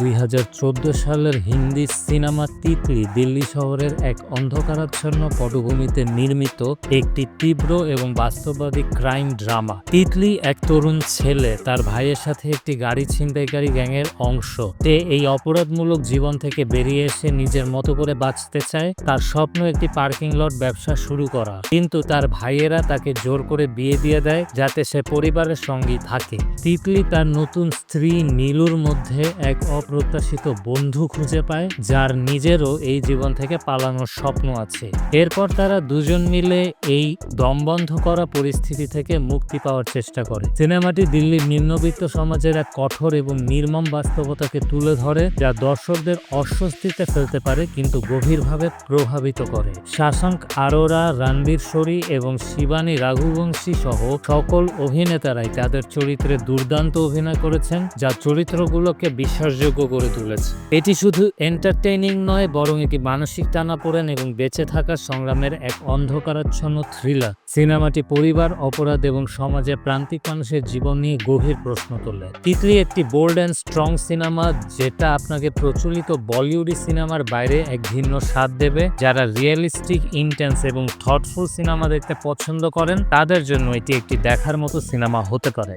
দুই হাজার চোদ্দ সালের হিন্দি সিনেমা তিতলি দিল্লি শহরের এক অন্ধকারাচ্ছন্ন পটভূমিতে নির্মিত একটি তীব্র এবং বাস্তববাদী ক্রাইম ড্রামা। তিতলি এক তরুণ ছেলে, তার ভাইয়ের সাথে একটি গাড়ি ছিনতাইকারী গ্যাংয়ের অংশ। তে এই অপরাধমূলক জীবন থেকে বেরিয়ে এসে নিজের মতো করে বাঁচতে চায়, তার স্বপ্ন একটি পার্কিং লট ব্যবসা শুরু করা। কিন্তু তার ভাইয়েরা তাকে জোর করে বিয়ে দিয়ে দেয়, যাতে সে পরিবারের সঙ্গেই থাকে। তিতলি তার নতুন স্ত্রী নীলুর মধ্যে এক অপ্রত্যাশিত বন্ধু খুঁজে পায়, যার নিজেরও এই জীবন থেকে পালানোর স্বপ্ন আছে। এরপর তারা দুজন মিলে এই দমবন্ধ করা পরিস্থিতি থেকে মুক্তি পাওয়ার চেষ্টা করে। সিনেমাটি দিল্লির নিম্নবিত্ত সমাজের এক কঠোর এবং নির্মম বাস্তবতাকে তুলে ধরে, যা দর্শকদের অস্বস্তিতে ফেলতে পারে, কিন্তু গভীরভাবে প্রভাবিত করে। শাশাঙ্ক আরোরা, রণবীর শরী এবং শিবানী রাঘুবংশী সহ সকল অভিনেতারাই তাদের চরিত্রে দুর্দান্ত অভিনয় করেছেন, যা চরিত্রগুলোকে বিশ্বাসযোগ্য করে তুলেছে। এটি শুধু এন্টারটেইনিং নয়, বরং এটি মানসিক টানাপোড়েন এবং বেঁচে থাকার সংগ্রামের এক অন্ধকারাচ্ছন্ন থ্রিলার সিনেমাটি পরিবার, অপরাধ এবং সমাজে প্রান্তিক মানুষের জীবন নিয়ে গভীর প্রশ্ন তোলে। তিতলি একটি বোল্ড অ্যান্ড স্ট্রং সিনেমা, যেটা আপনাকে প্রচলিত বলিউডি সিনেমার বাইরে এক ভিন্ন স্বাদ দেবে। যারা রিয়েলিস্টিক ইন্টেন্স এবং থটফুল সিনেমা দেখতে পছন্দ করেন, তাদের জন্য এটি একটি দেখার মতো সিনেমা হতে পারে।